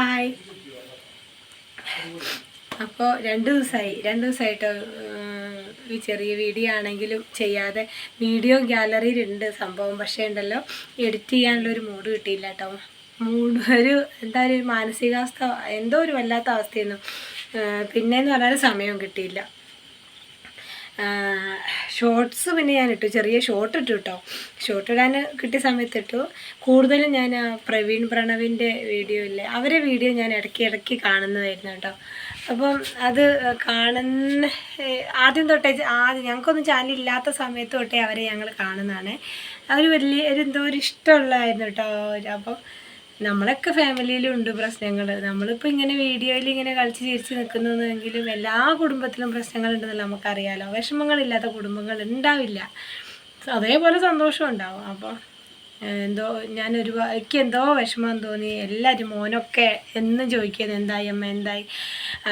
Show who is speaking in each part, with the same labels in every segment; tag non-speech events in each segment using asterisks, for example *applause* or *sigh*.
Speaker 1: Hi അപ്പോൾ രണ്ട് ദിവസമായി രണ്ട് ദിവസമായിട്ട് ഈ ചെറിയ വീഡിയോ ആണെങ്കിലും ചെയ്യാതെ. വീഡിയോ ഗ്യാലറിയിലുണ്ട് സംഭവം പക്ഷേ ഉണ്ടല്ലോ എഡിറ്റ് ചെയ്യാനുള്ള ഒരു മൂഡ് കിട്ടിയില്ല കേട്ടോ. മൂഡ് ഒരു എന്താ ഒരു മാനസികാവസ്ഥ എന്തോ ഒരു വല്ലാത്ത അവസ്ഥയൊന്നും പിന്നെ എന്ന് പറഞ്ഞാൽ സമയവും കിട്ടിയില്ല. ഷോർട്സ് പിന്നെ ഞാൻ ഇട്ടു ചെറിയ ഷോർട്ട് ഇട്ടു കേട്ടോ ഷോർട്ട് ഇടാൻ കിട്ടിയ സമയത്ത് ഇട്ടു കൂടുതലും ഞാൻ പ്രവീൺ പ്രണവിന്റെ വീഡിയോ ഇല്ലേ അവരെ വീഡിയോ ഞാൻ ഇടയ്ക്ക് ഇടയ്ക്ക് കാണുന്നതായിരുന്നു കേട്ടോ അപ്പം അത് കാണുന്ന ആദ്യം തൊട്ടേ ആദ്യം ഞങ്ങൾക്കൊന്നും ചാനൽ ഇല്ലാത്ത സമയത്ത് തൊട്ടേ അവരെ ഞങ്ങൾ കാണുന്നതാണ്. അവർ വലിയ ഒരു എന്തോ ഒരു ഇഷ്ടമുള്ളതായിരുന്നു കേട്ടോ അപ്പം നമ്മളൊക്കെ ഫാമിലിയിൽ ഉണ്ട് പ്രശ്നങ്ങൾ നമ്മളിപ്പോൾ ഇങ്ങനെ വീഡിയോയിൽ ഇങ്ങനെ കളിച്ച് ചിരിച്ച് നിൽക്കുന്നതെങ്കിലും എല്ലാ കുടുംബത്തിലും പ്രശ്നങ്ങളുണ്ടെന്നല്ല നമുക്കറിയാലോ. വിഷമങ്ങളില്ലാത്ത കുടുംബങ്ങൾ ഉണ്ടാവില്ല. അതേപോലെ സന്തോഷം ഉണ്ടാവും. അപ്പോൾ എന്തോ ഞാൻ ഒരു എനിക്ക് എന്തോ വിഷമം തോന്നി. എല്ലാവരും മോനൊക്കെ എന്നും ചോദിക്കുന്നത് എന്തായി അമ്മ എന്തായി?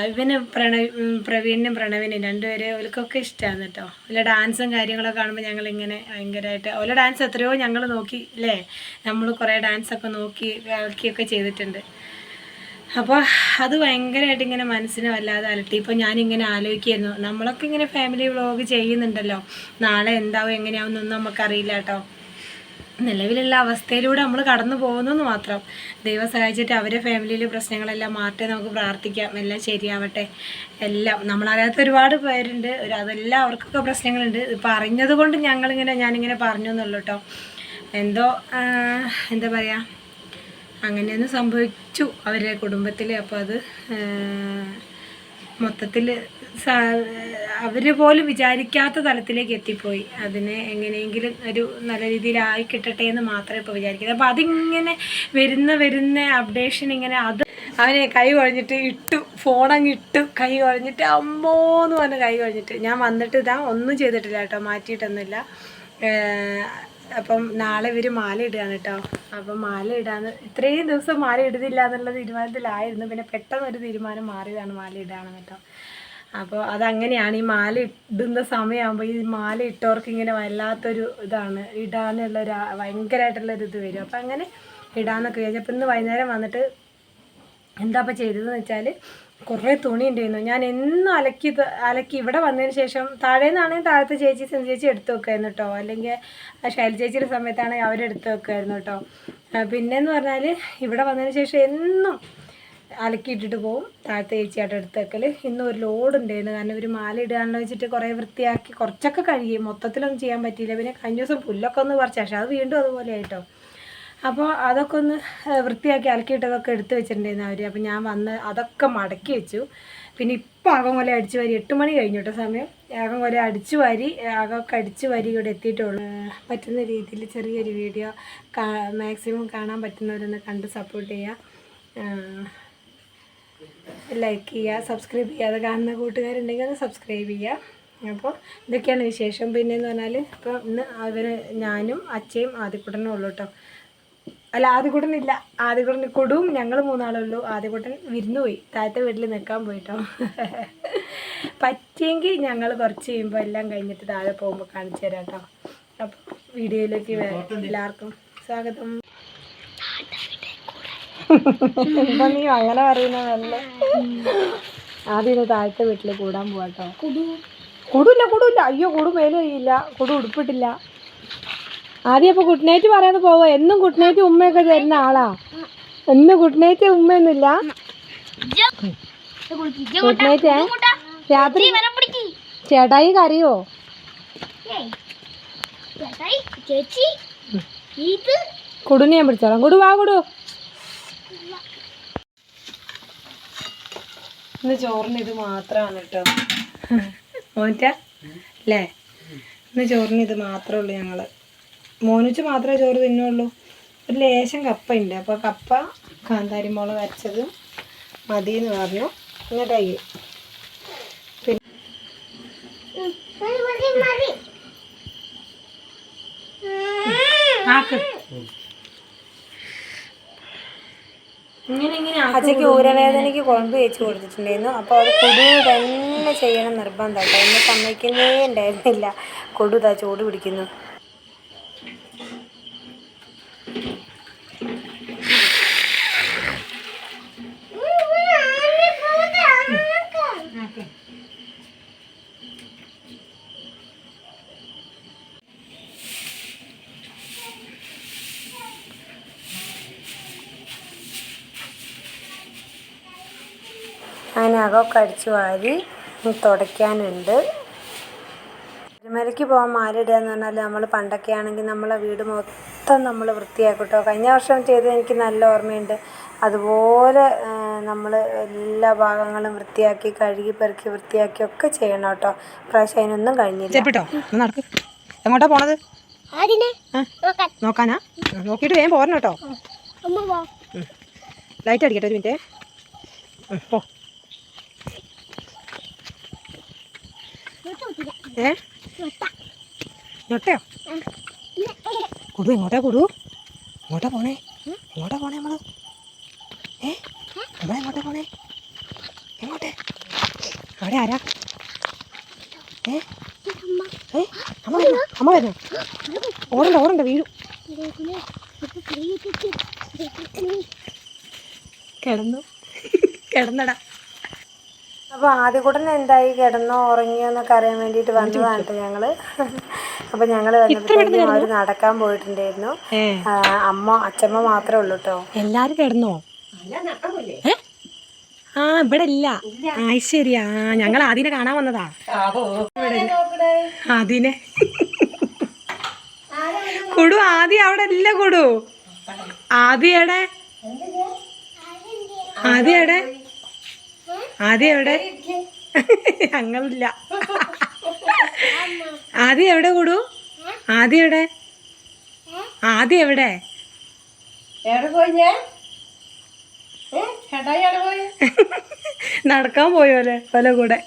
Speaker 1: ഇവന് പ്രണവ് പ്രവീണിനും പ്രണവിനും രണ്ടുപേരെ ഓർക്കൊക്കെ ഇഷ്ടമാണ് കേട്ടോ ഓല ഡാൻസും കാര്യങ്ങളൊക്കെ കാണുമ്പോൾ ഞങ്ങളിങ്ങനെ ഭയങ്കരമായിട്ട് ഓല ഡാൻസ് എത്രയോ ഞങ്ങൾ നോക്കി അല്ലേ നമ്മൾ കുറേ ഡാൻസൊക്കെ നോക്കി കളിക്കുകയൊക്കെ ചെയ്തിട്ടുണ്ട്. അപ്പോൾ അത് ഭയങ്കരമായിട്ട് ഇങ്ങനെ മനസ്സിനെ വല്ലാതെ അലട്ടി. ഇപ്പോൾ ഞാനിങ്ങനെ ആലോചിക്കായിരുന്നു നമ്മളൊക്കെ ഇങ്ങനെ ഫാമിലി വ്ളോഗ് ചെയ്യുന്നുണ്ടല്ലോ. നാളെ എന്താവും എങ്ങനെയാവും എന്നൊന്നും നമുക്കറിയില്ല കേട്ടോ നിലവിലുള്ള അവസ്ഥയിലൂടെ നമ്മൾ കടന്നു പോകുന്നു മാത്രം. ദൈവം സഹായിച്ചിട്ട് അവരെ ഫാമിലിയിലെ പ്രശ്നങ്ങളെല്ലാം മാറ്റി നമുക്ക് പ്രാർത്ഥിക്കാം. എല്ലാം ശരിയാവട്ടെ. എല്ലാം. നമ്മളറിയാത്ത ഒരുപാട് പേരുണ്ട്. ഒരു അതെല്ലാം അവർക്കൊക്കെ പ്രശ്നങ്ങളുണ്ട്. ഇപ്പം അറിഞ്ഞത് കൊണ്ട് ഞങ്ങളിങ്ങനെ ഞാനിങ്ങനെ പറഞ്ഞു എന്നുള്ളൂ കേട്ടോ എന്തോ എന്താ പറയുക അങ്ങനെയൊന്നും സംഭവിച്ചു അവരുടെ കുടുംബത്തിൽ അപ്പോൾ അത് മൊത്തത്തിൽ അവർ പോലും വിചാരിക്കാത്ത തലത്തിലേക്ക് എത്തിപ്പോയി. അതിനെ എങ്ങനെയെങ്കിലും ഒരു നല്ല രീതിയിലായി കിട്ടട്ടെ എന്ന് മാത്രമേ ഇപ്പോൾ വിചാരിക്കുന്നത് അപ്പോൾ അതിങ്ങനെ വരുന്ന വരുന്ന അപ്ഡേഷൻ ഇങ്ങനെ അത് അവനെ കൈ കുഴഞ്ഞിട്ട് ഇട്ടു ഫോണങ്ങ് ഇട്ടു കൈ കുഴഞ്ഞിട്ട് അമ്മോ എന്ന് പറഞ്ഞ് കൈ കുഴഞ്ഞിട്ട്. ഞാൻ വന്നിട്ട് ഇതാ ഒന്നും ചെയ്തിട്ടില്ല കേട്ടോ മാറ്റിയിട്ടൊന്നുമില്ല. അപ്പം നാളെ ഇവർ മാല ഇടുകയാണ് കേട്ടോ. അപ്പം മാല ഇടാന്ന് ഇത്രയും ദിവസം മാല ഇടുന്നില്ല എന്നുള്ള തീരുമാനത്തിലായിരുന്നു. പിന്നെ പെട്ടെന്ന് ഒരു തീരുമാനം മാറിയതാണ് മാല ഇടുകയാണെന്ന് കേട്ടോ. അപ്പോൾ അതങ്ങനെയാണ് ഈ മാല ഇടുന്ന സമയമാകുമ്പോൾ ഈ മാല ഇട്ടവർക്ക് ഇങ്ങനെ വല്ലാത്തൊരു ഇതാണ്. ഇടാനുള്ളൊരു ആ- ഭയങ്കരമായിട്ടുള്ളൊരു ഇത് വരും. അപ്പം അങ്ങനെ ഇടാന്നൊക്കെ വിചാരിച്ചു. ഇന്ന് വൈകുന്നേരം വന്നിട്ട് എന്താ അപ്പം ചെയ്തതെന്ന് വെച്ചാൽ കുറേ തുണി ഉണ്ടായിരുന്നു ഞാൻ എന്നും അലക്കി അലക്കി ഇവിടെ വന്നതിന് ശേഷം താഴേന്നാണെങ്കിൽ താഴത്തെ ചേച്ചി സെൻ ചേച്ചി എടുത്തു വെക്കുമായിരുന്നു കേട്ടോ അല്ലെങ്കിൽ ശൈല ചേച്ചിയുടെ സമയത്താണെങ്കിൽ അവരെടുത്ത് വെക്കുമായിരുന്നു കേട്ടോ പിന്നെന്ന് പറഞ്ഞാൽ ഇവിടെ വന്നതിന് ശേഷം എന്നും അലക്കിയിട്ടിട്ട് പോവും. താഴത്തെ ചേച്ചിയായിട്ട് എടുത്തേക്കൽ ഇന്ന് ഒരു ലോഡ് ഉണ്ടായിരുന്നു. കാരണം ഒരു മാല ഇടുകയാണെന്ന് വെച്ചിട്ട് കുറേ വൃത്തിയാക്കി കുറച്ചൊക്കെ കഴുകി. മൊത്തത്തിലൊന്നും ചെയ്യാൻ പറ്റിയില്ല. പിന്നെ കഴിഞ്ഞ ദിവസം പുല്ലൊക്കെ ഒന്ന് പറിച്ച. പക്ഷേ അത് വീണ്ടും അതുപോലെ ആയിട്ടോ. അപ്പോൾ അതൊക്കെ ഒന്ന് വൃത്തിയാക്കി അലക്കിയിട്ടതൊക്കെ എടുത്ത് വെച്ചിട്ടുണ്ടായിരുന്നു അവർ അപ്പോൾ ഞാൻ വന്ന് അതൊക്കെ മടക്കി വെച്ചു. പിന്നെ ഇപ്പം ആകം കൊല അടിച്ച് വാരി. എട്ട് മണി കഴിഞ്ഞു കേട്ടോ സമയം. ആകം കൊല അടിച്ചു വാരി ആകമൊക്കെ അടിച്ചു വാരി ഇവിടെ എത്തിയിട്ടുള്ളൂ. പറ്റുന്ന രീതിയിൽ ചെറിയൊരു വീഡിയോ മാക്സിമം കാണാൻ പറ്റുന്നവരൊന്ന് കണ്ട് സപ്പോർട്ട് ചെയ്യുക ലൈക്ക് ചെയ്യുക സബ്സ്ക്രൈബ് ചെയ്യുക. ചെയ്യാതെ കാണുന്ന കൂട്ടുകാരുണ്ടെങ്കിൽ അത് സബ്സ്ക്രൈബ് ചെയ്യുക. അപ്പോൾ ഇതൊക്കെയാണ് വിശേഷം. പിന്നെ എന്ന് പറഞ്ഞാൽ ഇപ്പോൾ ഇന്ന് അവർ ഞാനും അച്ഛയും ആദ്യക്കുട്ടനും ഉള്ളൂ കേട്ടോ. അല്ല ആദ്യക്കുട്ടനില്ല ആദ്യക്കുട്ടൻ കൊടും. ഞങ്ങൾ മൂന്നാളുള്ളൂ ആദ്യക്കുട്ടൻ വിരുന്നു പോയി. താഴത്തെ വീട്ടിൽ നിൽക്കാൻ പോയിട്ടോ. *laughs* പറ്റിയെങ്കിൽ ഞങ്ങൾ കുറച്ച് കഴിയുമ്പോൾ എല്ലാം കഴിഞ്ഞിട്ട് താഴെ പോകുമ്പോൾ കാണിച്ചു തരാം കേട്ടോ. അപ്പോൾ വീഡിയോയിലേക്ക് എല്ലാവർക്കും സ്വാഗതം. നീ അങ്ങനെ പറയുന്നതല്ല ആദ്യം ഇത് താഴത്തെ വീട്ടിൽ കൂടാൻ പോവാട്ടോ. കുടില്ല കുടില്ല. അയ്യോ കുടു മേലും കഴിയില്ല കുടു ഉടുപ്പിട്ടില്ല. ആദ്യം അപ്പൊ ഗുഡ് നൈറ്റ് പറയാതെ പോവോ. എന്നും ഗുഡ് നൈറ്റ് ഉമ്മയൊക്കെ തരുന്ന ആളാ. എന്നും ഗുഡ് നൈറ്റ് ഉമ്മയൊന്നുമില്ല. ഗുഡ് നൈറ്റ് രാത്രി ചേട്ടായി കറിയോ
Speaker 2: ചേച്ചി ഇത്.
Speaker 1: കുടുനെ ഞാൻ പിടിച്ചോളാം. കുടു വാ കുടു. ഇന്ന് ചോറിന് ഇത് മാത്രമാണ് കേട്ടോ മോനിറ്റ അല്ലേ ഇന്ന് ചോറിന് ഇത് മാത്രമേ ഉള്ളൂ ഞങ്ങൾ മോനിച്ച് മാത്രമേ ചോറ് തിന്നുള്ളൂ. ഒരു ലേശം കപ്പ ഉണ്ട് അപ്പോൾ കപ്പ കാന്താരി മുളക് വരച്ചത് മതി എന്ന് പറഞ്ഞു എന്നിട്ടായി പിന്നെ ആക്ക്. അച്ഛക്ക് ഊരവേദനയ്ക്ക് കുഴമ്പ് വെച്ച് കൊടുത്തിട്ടുണ്ടായിരുന്നു. അപ്പോൾ അത് കൊടു തന്നെ ചെയ്യണം നിർബന്ധം കേട്ടോ. എന്നെ സമ്മതിക്കുന്നേ ഉണ്ടായിരുന്നില്ല. കൊടുതാ ചൂട് പിടിക്കുന്നു. അകമൊക്കെ കടിച്ച് വാരി തുടയ്ക്കാനുണ്ട്. ശബരിമലയ്ക്ക് പോകാൻ മാലിടുക എന്ന് പറഞ്ഞാൽ നമ്മൾ പണ്ടൊക്കെ ആണെങ്കിൽ നമ്മളെ വീട് മൊത്തം നമ്മൾ വൃത്തിയാക്കിട്ടോ. കഴിഞ്ഞ വർഷം ചെയ്തത് എനിക്ക് നല്ല ഓർമ്മയുണ്ട്. അതുപോലെ നമ്മൾ എല്ലാ ഭാഗങ്ങളും വൃത്തിയാക്കി കഴുകി പെറുക്കി വൃത്തിയാക്കി ഒക്കെ ചെയ്യണം കേട്ടോ. പ്രാവശ്യം അതിനൊന്നും കഴിഞ്ഞില്ല.
Speaker 3: എങ്ങോട്ടാ പോണത്? നോക്കാനാ? നോക്കിയിട്ട് വേഗം പോരണം കേട്ടോ. ലൈറ്റ് അടിക്കട്ടെ ഒരു മിനിറ്റ് പോ. ഏ? ഞൊട്ടയോ? കുടു എങ്ങോട്ടാ പോണേ. എങ്ങോട്ടാ പോണേ നമ്മൾ. ഏ? നമ്മളെ എങ്ങോട്ടാ പോണേ. എങ്ങോട്ടെ അവിടെ ആരാ? ഏ? ഏ? അമ്മ വരുന്നു. അമ്മ വരുന്നു. ഓടണ്ട ഓടണ്ട വീഴും.
Speaker 1: കിടന്നു. കിടന്നടാ. അപ്പോൾ ആദ്യകൂട്ടൻ എന്തായി കിടന്നോ ഉറങ്ങിയോ എന്നൊക്കെ അറിയാൻ വേണ്ടിയിട്ട് വന്നതാണ് ഞങ്ങൾ. അപ്പോൾ ഞങ്ങൾ വന്നപ്പോഴത്തേക്കും അവർ നടക്കാൻ പോയിട്ടുണ്ടായിരുന്നു. അമ്മ അച്ഛമ്മ മാത്രമേ ഉള്ളൂ കേട്ടോ
Speaker 3: എല്ലാരും കിടന്നോ? ആ ഇവിടെ ഇല്ല. ആ ശരി. ആ ഞങ്ങൾ ആദ്യനെ കാണാൻ വന്നതാ. ആദ്യനെ കൊടു ആദ്യ അവിടെ ഇല്ല കൊടു. ആദ്യം എവിടെ ആദ്യം എവിടെ? *laughs* ഞങ്ങളില്ല. ആദ്യം എവിടെ കൂടു? ആദ്യം എവിടെ? ആദ്യം എവിടെ? *laughs* നടക്കാൻ പോയോലെ ഓലെ കൂടെ.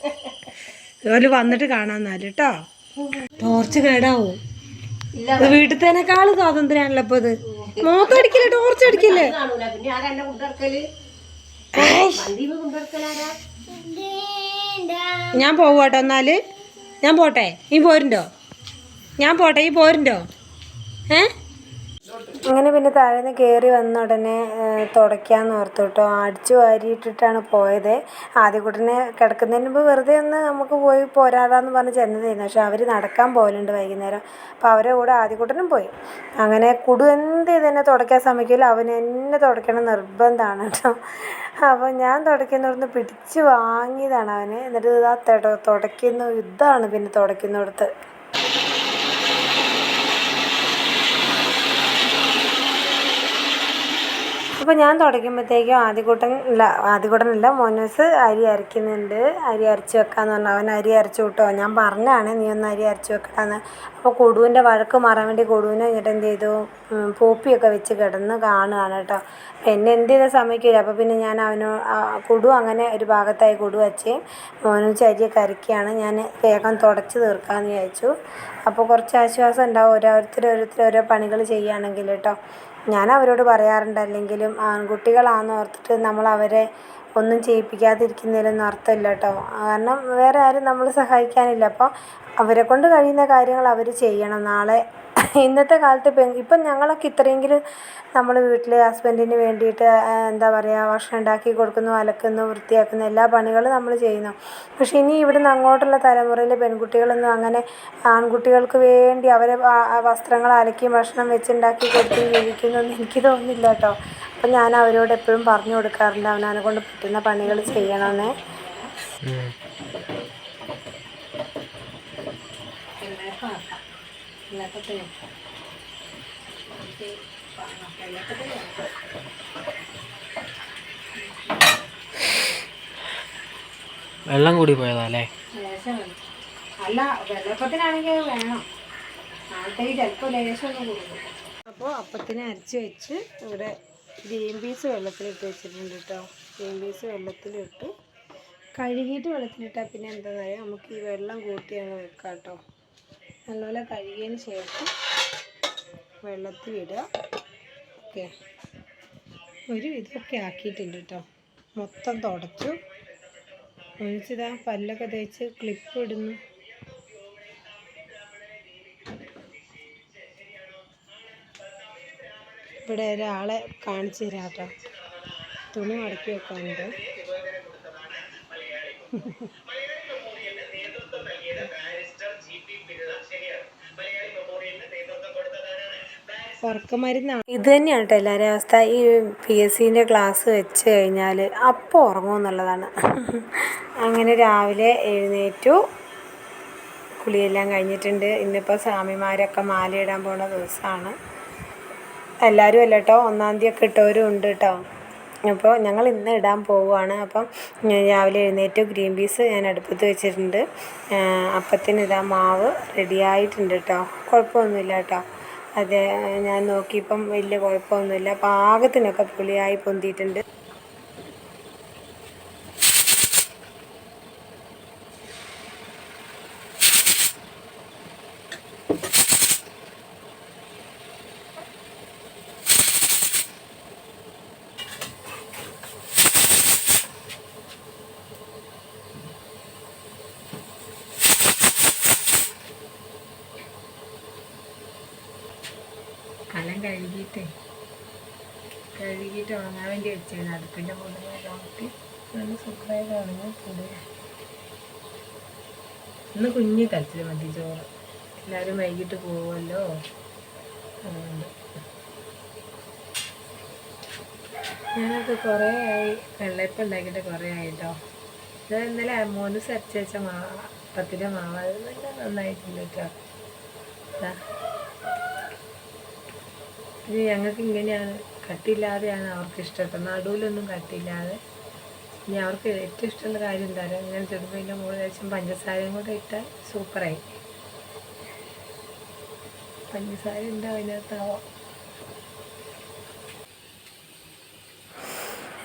Speaker 3: ഓൽ വന്നിട്ട് കാണാന്നാൽ കേട്ടോ ടോർച്ച് കേടാവും? ഇത് തന്നെക്കാൾ സ്വാതന്ത്ര്യമാണല്ലോ ഇപ്പൊ ഇത്. മോത്തടിക്കില്ലേ ടോർച്ച് അടിക്കില്ലേ? ഞാൻ പോവാട്ടോ എന്നാൽ. ഞാൻ പോട്ടെ. ഈ പോരുണ്ടോ? ഞാൻ പോട്ടെ. ഈ പോരുണ്ടോ? ഏ?
Speaker 1: അങ്ങനെ പിന്നെ താഴേന്ന് കയറി വന്ന ഉടനെ തുടയ്ക്കാമെന്ന് ഓർത്തു കേട്ടോ അടിച്ചു വാരിയിട്ടിട്ടാണ് പോയത്. ആദ്യകൂട്ടനെ കിടക്കുന്നതിന് മുമ്പ് വെറുതെ ഒന്ന് നമുക്ക് പോയി പോരാടാന്ന് പറഞ്ഞ് ചെന്നതായിരുന്നു. പക്ഷെ അവർ നടക്കാൻ പോകലുണ്ട് വൈകുന്നേരം. അപ്പോൾ അവരെ കൂടെ ആദ്യകൂട്ടനും പോയി. അങ്ങനെ കുടു എന്ത് ഇതെന്നെ തുടയ്ക്കാൻ സമയക്കില്ല അവൻ എന്നെ തുടയ്ക്കണം നിർബന്ധമാണ് കേട്ടോ അപ്പോൾ ഞാൻ തുടയ്ക്കുന്നിടത്ത് പിടിച്ച് വാങ്ങിയതാണ് അവന്. എന്നിട്ട് ഇതാ തെട തുടയ്ക്കുന്ന യുദ്ധമാണ് പിന്നെ തുടയ്ക്കുന്നിടത്ത്. അപ്പോൾ ഞാൻ തുടയ്ക്കുമ്പോഴത്തേക്കും ആദികൂട്ടൻ ഇല്ല ആദ്യകൂട്ടനല്ല മോനൂസ് അരി അരയ്ക്കുന്നുണ്ട്. അരി അരച്ച് വെക്കാമെന്ന് പറഞ്ഞു അവൻ അരി അരച്ചു വിട്ടോ. ഞാൻ പറഞ്ഞാണ് നീ ഒന്ന് അരി അരച്ച് വെക്കണമെന്ന് അപ്പോൾ കൊടുവിന്റെ വഴക്ക് മാറാൻ വേണ്ടി കൊടുവിനെ എന്നിട്ട് എന്ത് ചെയ്തു? പൂപ്പിയൊക്കെ വെച്ച് കിടന്ന് കാണുകയാണ് കേട്ടോ. എന്നെ എന്ത് ചെയ്താൽ സമ്മതിക്കില്ല അപ്പോൾ പിന്നെ ഞാൻ അവനോ കൊടു അങ്ങനെ ഒരു ഭാഗത്തായി കൊടു വച്ച് മോനോസ് അരിയൊക്കെ അരയ്ക്കുകയാണ്. ഞാൻ വേഗം തുടച്ച് തീർക്കാമെന്ന് വിചാരിച്ചു. അപ്പോൾ കുറച്ച് ആശ്വാസം ഉണ്ടാവും. ഓരോരുത്തർ ഓരോരുത്തർ ഓരോ പണികൾ ചെയ്യുകയാണെങ്കിൽ കേട്ടോ. ഞാൻ അവരോട് പറയാറുണ്ട് അല്ലെങ്കിലും ആൺകുട്ടികളാണെന്ന് ഓർത്തിട്ട് നമ്മൾ അവരെ ഒന്നും ചെയ്യിപ്പിക്കാതിരിക്കുന്നതിലൊന്നും അർത്ഥമില്ല കേട്ടോ കാരണം വേറെ ആരും നമ്മളെ സഹായിക്കാനില്ല. അപ്പോൾ അവരെ കൊണ്ട് കഴിയുന്ന കാര്യങ്ങൾ അവർ ചെയ്യണം. നാളെ *laughs* ഇന്നത്തെ കാലത്ത് പെ ഇപ്പം ഞങ്ങളൊക്കെ ഇത്രയെങ്കിലും നമ്മൾ വീട്ടിൽ ഹസ്ബൻഡിന് വേണ്ടിയിട്ട് എന്താ പറയുക ഭക്ഷണം ഉണ്ടാക്കി കൊടുക്കുന്നു അലക്കുന്നു വൃത്തിയാക്കുന്നു എല്ലാ പണികളും നമ്മൾ ചെയ്യുന്നു. പക്ഷെ ഇനി ഇവിടുന്ന് അങ്ങോട്ടുള്ള തലമുറയിലെ പെൺകുട്ടികളൊന്നും അങ്ങനെ ആൺകുട്ടികൾക്ക് വേണ്ടി അവരെ വസ്ത്രങ്ങൾ അലക്കി ഭക്ഷണം വെച്ചുണ്ടാക്കി കൊടുത്തും ജീവിക്കുന്നൊന്നും എനിക്ക് തോന്നുന്നില്ല കേട്ടോ. അപ്പം ഞാൻ അവരോട് എപ്പോഴും പറഞ്ഞു കൊടുക്കാറുണ്ട് അവനവനെ കൊണ്ട് പറ്റുന്ന പണികൾ ചെയ്യണമെന്നേ.
Speaker 4: വെള്ളം കൂടി പോയതാ അല്ലേ.
Speaker 1: അല്ല വെള്ളപ്പത്തിനാണെങ്കിൽ വേണം. നാളത്തേക്ക് ചിലപ്പോൾ ലേശം ഒന്ന് അപ്പോൾ അപ്പത്തിന് അരച്ച് വെച്ച് ഇവിടെ ഗ്രീൻ പീസ് വെള്ളത്തിലിട്ട് വെച്ചിട്ടുണ്ട് കേട്ടോ ഗ്രീൻ പീസ് വെള്ളത്തിലിട്ട് കഴുകിയിട്ട് വെള്ളത്തിലിട്ടാൽ പിന്നെ എന്താ പറയുക നമുക്ക് ഈ വെള്ളം കൂട്ടി അങ്ങ് വെക്കാം കേട്ടോ നല്ലപോലെ കഴുകിയതിന് ശേഷം വെള്ളത്തിൽ ഇടുക ഓക്കെ. ഒരു ഇതൊക്കെ ആക്കിയിട്ടുണ്ട് കേട്ടോ. മൊത്തം തുടച്ചു. ഒഴിച്ചിതാ പല്ലൊക്കെ തേച്ച് ക്ലിപ്പ് ഇടുന്നു. ഇവിടെ ഒരാളെ കാണിച്ചു തരാം കേട്ടോ. തുണി മടക്കി വെക്കാനുണ്ട്. ഉറക്കമരുന്നാണ്. ഇത് തന്നെയാണ് കേട്ടോ അവസ്ഥ. ഈ പി എസ് സിന്റെ ക്ലാസ് വെച്ച് കഴിഞ്ഞാൽ അപ്പോൾ ഉറങ്ങും എന്നുള്ളതാണ്. അങ്ങനെ രാവിലെ എഴുന്നേറ്റു. കുളിയെല്ലാം കഴിഞ്ഞിട്ടുണ്ട്. ഇന്നിപ്പോൾ സ്വാമിമാരൊക്കെ മാലയിടാൻ പോണ ദിവസമാണ് എല്ലാവരും അല്ല കേട്ടോ ഒന്നാം തീയതി ഒക്കെ ഇട്ടവരും ഉണ്ട് കേട്ടോ. അപ്പോൾ ഞങ്ങൾ ഇന്ന് ഇടാൻ പോവുകയാണ്. അപ്പം രാവിലെ എഴുന്നേറ്റ്. ഗ്രീൻ പീസ് ഞാൻ അടുപ്പത്ത് വെച്ചിട്ടുണ്ട്. അപ്പത്തിന് ഇതാ മാവ് റെഡിയായിട്ടുണ്ട് കേട്ടോ. കുഴപ്പമൊന്നുമില്ല കേട്ടോ. അത് ഞാൻ നോക്കിയപ്പം വലിയ കുഴപ്പമൊന്നുമില്ല. പാകത്തിനൊക്കെ പുളിയായി പൊന്തിയിട്ടുണ്ട്
Speaker 3: കലം കഴുകിയിട്ടേ. കഴുകിയിട്ട് ഉണങ്ങാൻ വേണ്ടി വെച്ചിരുന്നു അടുപ്പിന്റെ മുകളിൽ നോക്കി നല്ല സുഖമായിട്ട് ഉണങ്ങി കൂടെ ഇന്ന് കുഞ്ഞ് കലത്തിൽ മതി ചോറ്. എല്ലാവരും വൈകിട്ട് പോകുമല്ലോ അതുകൊണ്ട്. ഞാനൊക്കെ കുറേ ആയി. വെള്ളയപ്പം ഉണ്ടാക്കിയിട്ട് കുറേ ആയിട്ടോ. ഇത് ഇന്നലെ മോന് സരിച്ച് വെച്ച മാ പത്തിന്റെ മാവ്. അത് നല്ല നന്നായിട്ടുണ്ട് കേട്ടോ. ഇത് ഞങ്ങൾക്ക് ഇങ്ങനെയാണ്. കട്ടില്ലാതെയാണ് അവർക്ക് ഇഷ്ടപ്പെട്ടത്. നടുവിലൊന്നും കട്ടില്ലാതെ ഇനി അവർക്ക് ഏറ്റവും ഇഷ്ടമുള്ള കാര്യം എന്താ പറയുക ഇങ്ങനെ ചെറുപ്പിന്റെ മുകളിൽ ലേശം പഞ്ചസാരയും കൂടെ ഇട്ടാൽ സൂപ്പറായി. പഞ്ചസാര ഉണ്ടോ അതിനകത്താവോ?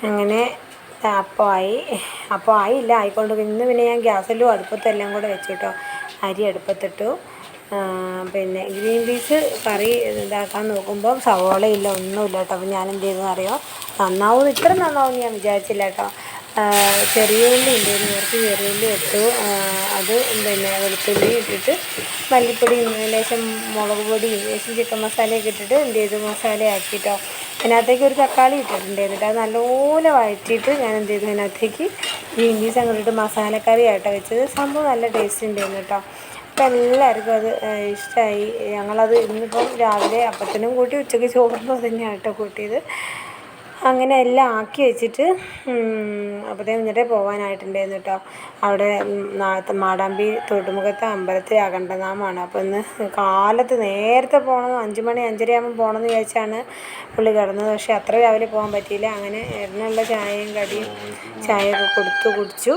Speaker 1: അങ്ങനെ അപ്പമായി അപ്പോൾ ആയില്ല. ആയിക്കൊണ്ട് ഇന്ന് പിന്നെ ഞാൻ ഗ്യാസിലും അടുപ്പത്തും എല്ലാം കൂടെ വെച്ചു കേട്ടോ അരി അടുപ്പത്തിട്ടു. പിന്നെ ഗ്രീൻ പീസ് കറി ഇതാക്കാൻ നോക്കുമ്പോൾ സവോളയില്ല ഒന്നുമില്ല കേട്ടോ. അപ്പോൾ ഞാൻ ചെയ്തെന്ന് അറിയോ? നന്നാവും ഇത്ര നന്നാവും ഞാൻ വിചാരിച്ചില്ല കേട്ടോ. ആ, ചെറിയ ഉള്ളി ഉണ്ടായിരുന്നു കുറച്ച് ചെറിയ ഉള്ളി ഇട്ടു. അത് പിന്നെ വെളുത്തുള്ളി ഇട്ടിട്ട് മല്ലിപ്പൊടി ലേശം മുളക് പൊടി ലേശം ചിക്കൻ മസാലയൊക്കെ ഇട്ടിട്ട് എന്ത് ചെയ്തു? മസാല ആക്കിയിട്ടോ അതിനകത്തേക്ക് ഒരു തക്കാളി ഇട്ടിട്ടുണ്ടായിരുന്നു അത് നല്ലപോലെ വഴറ്റിയിട്ട് ഞാൻ എന്ത് ചെയ്തു? അതിനകത്തേക്ക് ഗ്രീൻ പീസ് അങ്ങോട്ട് ഇട്ട് മസാലക്കറി ആയിട്ടോ വെച്ചത്. സംഭവം നല്ല ടേസ്റ്റ് ഉണ്ടായിരുന്നു കേട്ടോ. അപ്പം എല്ലാവർക്കും അത് ഇഷ്ടമായി ഞങ്ങളത് ഇന്നിപ്പം രാവിലെ അപ്പത്തിനും കൂട്ടി ഉച്ചയ്ക്ക് ചോറിനും തന്നെയാണ് കേട്ടോ കൂട്ടിയത്. അങ്ങനെ എല്ലാം ആക്കി വെച്ചിട്ട് അപ്പോഴത്തേക്കും എന്നിട്ട് പോകാനായിട്ടുണ്ടായിരുന്നു കേട്ടോ അവിടെ മാടാമ്പി തൊടുമുഖത്തെ അമ്പലത്തിൽ അഖണ്ഡനാമാണ് അപ്പോൾ ഇന്ന് കാലത്ത് നേരത്തെ പോകണം അഞ്ച് മണി അഞ്ചര ആകുമ്പോൾ പോകണമെന്ന് വിചാരിച്ചാണ് പുള്ളി കിടന്നത്. പക്ഷേ അത്ര രാവിലെ പോകാൻ പറ്റിയില്ല. അങ്ങനെ എണ്ണയുള്ള ചായയും കടിയും ചായയൊക്കെ കൊടുത്തു കുടിച്ചു.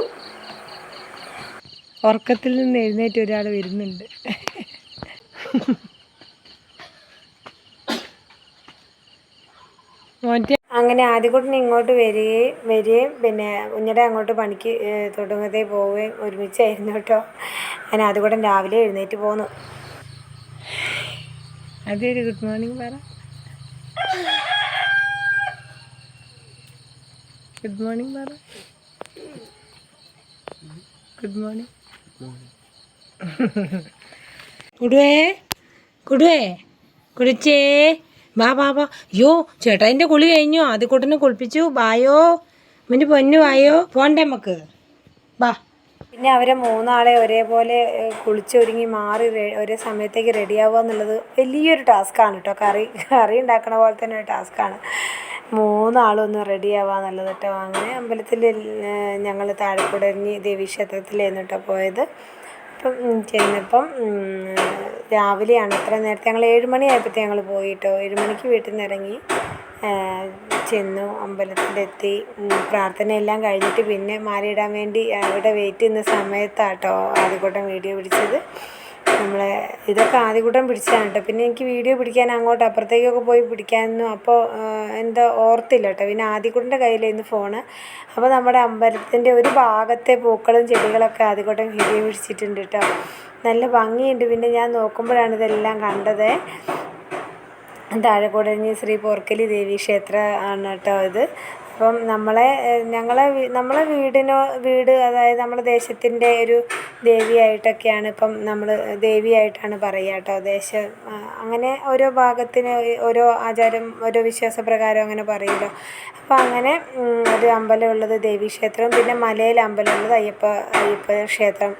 Speaker 3: ഉറക്കത്തിൽ നിന്ന് എഴുന്നേറ്റ് ഒരാൾ വരുന്നുണ്ട്. മോന്റെ
Speaker 1: അങ്ങനെ ആദ്യകൂട്ടിന് ഇങ്ങോട്ട് വരികയും വരികയും പിന്നെ കുഞ്ഞിടെ അങ്ങോട്ട് പണിക്ക് തൊടുങ്ങത്തെ പോവുകയും ഒരുമിച്ചായിരുന്നു കേട്ടോ. അങ്ങനെ ആദ്യകൂട്ടൻ രാവിലെ എഴുന്നേറ്റ് പോന്നു.
Speaker 3: അതൊരു ഗുഡ് മോർണിംഗ് പറ. ഗുഡ് മോർണിംഗ് പറ. ഗുഡ് മോർണിംഗ്
Speaker 1: കുടുവേ കുടുവേ കുടിച്ചേ. വാ വാ വാ. അയ്യോ ചേട്ടായിന്റെ കുളി കഴിഞ്ഞു. ആദ്യക്കൂട്ടനെ കുളിപ്പിച്ചു. വായോ. മിന്റെ പൊന്നു വായോ. പോണ്ടേ നമുക്ക് വാ. പിന്നെ അവരെ മൂന്നാളെ ഒരേപോലെ കുളിച്ചൊരുങ്ങി മാറി ഒരേ സമയത്തേക്ക് റെഡിയാവുക എന്നുള്ളത് വലിയൊരു ടാസ്ക്കാണ് കേട്ടോ കറി കറി ഉണ്ടാക്കണ പോലെ തന്നെ ഒരു ടാസ്ക്കാണ് മൂന്നാളും ഒന്ന് റെഡിയാവുക എന്നുള്ളത് കേട്ടോ അങ്ങനെ അമ്പലത്തിൽ ഞങ്ങൾ താഴെക്കുടഞ്ഞി ദേവീക്ഷേത്രത്തിലായിരുന്നു കേട്ടോ പോയത്. അപ്പം ചെന്നപ്പം രാവിലെയാണ് അത്ര നേരത്തെ ഞങ്ങൾ ഏഴ് മണിയായപ്പോഴത്തെ ഞങ്ങൾ പോയിട്ടോ. ഏഴ് മണിക്ക് വീട്ടിൽ നിന്ന് ഇറങ്ങി ചെന്നു അമ്പലത്തിലെത്തി. പ്രാർത്ഥനയെല്ലാം കഴിഞ്ഞിട്ട് പിന്നെ മാലയിടാൻ വേണ്ടി അവിടെ വെയിറ്റ് ചെയ്യുന്ന സമയത്താട്ടോ ആദ്യക്കൂട്ടം വീഡിയോ പിടിച്ചത്. നമ്മളെ ഇതൊക്കെ ആദ്യകൂട്ടം പിടിച്ചതാണ് കേട്ടോ. പിന്നെ എനിക്ക് വീഡിയോ പിടിക്കാൻ അങ്ങോട്ട് അപ്പുറത്തേക്കൊക്കെ പോയി പിടിക്കാനൊന്നും അപ്പോൾ എന്താ ഓർത്തില്ല കേട്ടോ. പിന്നെ ആദ്യകൂട്ടന്റെ കയ്യിലായിരുന്നു ഫോണ്. അപ്പോൾ നമ്മുടെ അമ്പലത്തിന്റെ ഒരു ഭാഗത്തെ പൂക്കളും ചെടികളൊക്കെ ആദ്യകൂട്ടം വീഡിയോ പിടിച്ചിട്ടുണ്ട് കേട്ടോ. നല്ല ഭംഗിയുണ്ട്. പിന്നെ ഞാൻ നോക്കുമ്പോഴാണ് ഇതെല്ലാം കണ്ടത്. താഴെക്കൂടഞ്ഞി ശ്രീ പോർക്കലി ദേവി ക്ഷേത്ര ആണ് കേട്ടോ ഇത്. അപ്പം നമ്മളെ ഞങ്ങളെ നമ്മളെ വീടിനോ വീട് അതായത് നമ്മുടെ ദേശത്തിന്റെ ഒരു ദേവിയായിട്ടൊക്കെയാണ് ഇപ്പം നമ്മൾ ദേവിയായിട്ടാണ് പറയുക കേട്ടോ ദേശം. അങ്ങനെ ഓരോ ഭാഗത്തിന് ഓരോ ആചാരം ഓരോ വിശ്വാസപ്രകാരം അങ്ങനെ പറയുമല്ലോ അപ്പം അങ്ങനെ ഒരു അമ്പലമുള്ളത് ദേവീക്ഷേത്രം പിന്നെ മലയിൽ അമ്പലമുള്ളത് അയ്യപ്പ അയ്യപ്പ ക്ഷേത്രം.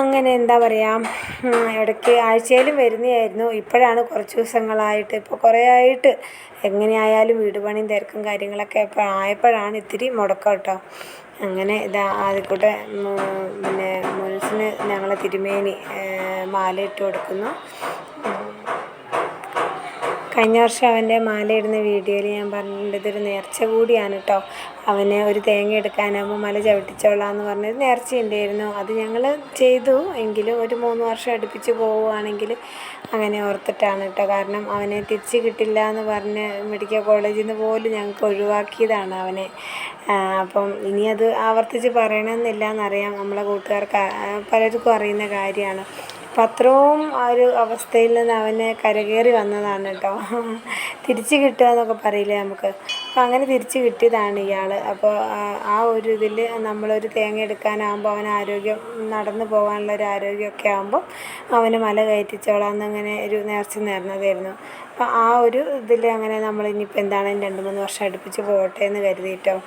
Speaker 1: അങ്ങനെ എന്താ പറയുക ഇടയ്ക്ക് ആഴ്ചയിലും വരുന്നതായിരുന്നു. ഇപ്പോഴാണ് കുറച്ച് ദിവസങ്ങളായിട്ട് ഇപ്പോൾ കുറേ ആയിട്ട് എങ്ങനെയായാലും വീട് പണിയും തിരക്കും കാര്യങ്ങളൊക്കെ ഇപ്പോൾ ആയപ്പോഴാണ് ഇത്തിരി മുടക്കം കേട്ടോ അങ്ങനെ ഇതാ ആദ്യക്കൂട്ടെ പിന്നെ മുൻസിന് ഞങ്ങളെ തിരുമേനി മാലയിട്ട് കൊടുക്കുന്നു. കഴിഞ്ഞ വർഷം അവന്റെ മാലയിടുന്ന വീഡിയോയിൽ ഞാൻ പറഞ്ഞിട്ടുണ്ട് ഇതൊരു നേർച്ച കൂടിയാണ് കേട്ടോ അവനെ ഒരു തേങ്ങ എടുക്കാനാകുമ്പോൾ മല ചവിട്ടിച്ചോളാം എന്ന് പറഞ്ഞൊരു നേർച്ച ഉണ്ടായിരുന്നു. അത് ഞങ്ങൾ ചെയ്തു. എങ്കിലും ഒരു മൂന്ന് വർഷം അടുപ്പിച്ച് പോവുകയാണെങ്കിൽ അങ്ങനെ ഓർത്തിട്ടാണ് കേട്ടോ കാരണം അവനെ തിരിച്ച് കിട്ടില്ല എന്ന് പറഞ്ഞ് മെഡിക്കൽ കോളേജിൽ നിന്ന് പോലും ഞങ്ങൾക്ക് ഒഴിവാക്കിയതാണ് അവനെ. അപ്പം ഇനി അത് ആവർത്തിച്ച് പറയണമെന്നില്ല എന്നറിയാം നമ്മളെ കൂട്ടുകാർക്ക് പലർക്കും അറിയുന്ന കാര്യമാണ്. അത്രയും ആ ഒരു അവസ്ഥയിൽ നിന്ന് അവനെ കരകയറി വന്നതാണ് കേട്ടോ. തിരിച്ച് കിട്ടുക എന്നൊക്കെ പറയില്ലേ നമുക്ക്? അപ്പം അങ്ങനെ തിരിച്ച് കിട്ടിയതാണ് ഇയാൾ അപ്പോൾ ആ- ഒരു ഇതിൽ നമ്മളൊരു തേങ്ങ എടുക്കാനാകുമ്പോൾ അവൻ ആരോഗ്യം നടന്നു പോകാനുള്ള ഒരു ആരോഗ്യമൊക്കെ ആകുമ്പോൾ അവന് മല കയറ്റിച്ചോളാം എന്നങ്ങനെ ഒരു നേർച്ച നേർന്നതായിരുന്നു. അപ്പം ആ ഒരു ഇതിൽ അങ്ങനെ നമ്മൾ ഇനിയിപ്പോൾ എന്താണ് രണ്ട് മൂന്ന് വർഷം അടുപ്പിച്ച് പോകട്ടെ എന്ന് കരുതിയിട്ടോ.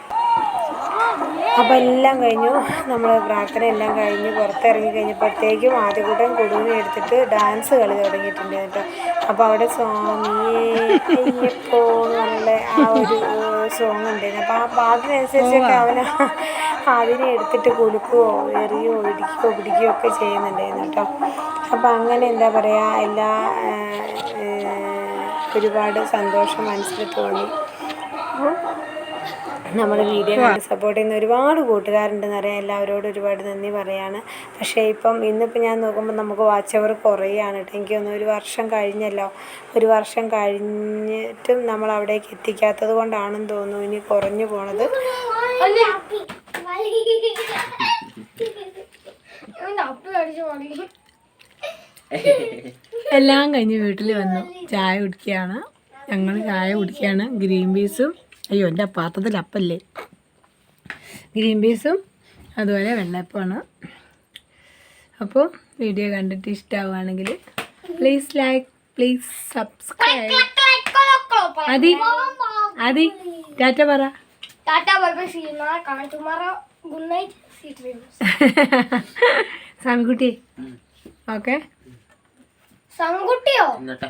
Speaker 1: അപ്പോൾ എല്ലാം കഴിഞ്ഞു. നമ്മൾ പ്രാർത്ഥന എല്ലാം കഴിഞ്ഞ് പുറത്തിറങ്ങി കഴിഞ്ഞപ്പോഴത്തേക്കും ആദ്യകൂട്ടം കുടുങ്ങി എടുത്തിട്ട് ഡാൻസ് കളി തുടങ്ങിയിട്ടുണ്ട് കേട്ടോ. അപ്പോൾ അവിടെ സ്വാമിയേ അയ്യപ്പോ എന്നുള്ള ആ ഒരു സോങ് ഉണ്ടായിരുന്നു. അപ്പോൾ ആ പാട്ടിനനുസരിച്ചൊക്കെ അവൻ അതിനെ എടുത്തിട്ട് കുലുക്കുകയോ എറിയോ ഇടിക്കുകയോ പിടിക്കുകയോ ഒക്കെ ചെയ്യുന്നുണ്ടായിരുന്നു കേട്ടോ. അപ്പോൾ അങ്ങനെ എന്താ പറയുക എല്ലാ ഒരുപാട് സന്തോഷം മനസ്സിൽ തോന്നി നമ്മുടെ വീഡിയോ കണ്ട് സപ്പോർട്ട് ചെയ്യുന്ന ഒരുപാട് കൂട്ടുകാരുണ്ടെന്ന് അറിയാം എല്ലാവരോടും ഒരുപാട് നന്ദി പറയാണ്. പക്ഷേ ഇപ്പം ഇന്നിപ്പോൾ ഞാൻ നോക്കുമ്പോൾ നമുക്ക് വാച്ച് അവർ കുറയുകയാണ് കേട്ടോ എനിക്ക് തോന്നുന്നു ഒരു വർഷം കഴിഞ്ഞല്ലോ. ഒരു വർഷം കഴിഞ്ഞിട്ടും നമ്മൾ അവിടേക്ക് എത്തിക്കാത്തത് കൊണ്ടാണെന്ന് തോന്നുന്നു ഇനി കുറഞ്ഞു പോണത്.
Speaker 2: എല്ലാം കഴിഞ്ഞ് വീട്ടിൽ വന്നു. ചായ കുടിക്കുകയാണ്. ഞങ്ങൾ ചായ കുടിക്കുകയാണ്. ഗ്രീൻ പീസും അയ്യോ എന്റെ പാത്രത്തിൽ അപ്പല്ലേ? ഗ്രീൻ പീസും അതുപോലെ വെള്ളപ്പമാണ് അപ്പോൾ വീഡിയോ കണ്ടിട്ട് ഇഷ്ടമാവുകയാണെങ്കിൽ പ്ലീസ് ലൈക്ക് പ്ലീസ് സബ്സ്ക്രൈബ് അതി അതി ടാറ്റ പറ.
Speaker 5: Tata good night
Speaker 2: okay?
Speaker 6: എന്നിട്ട്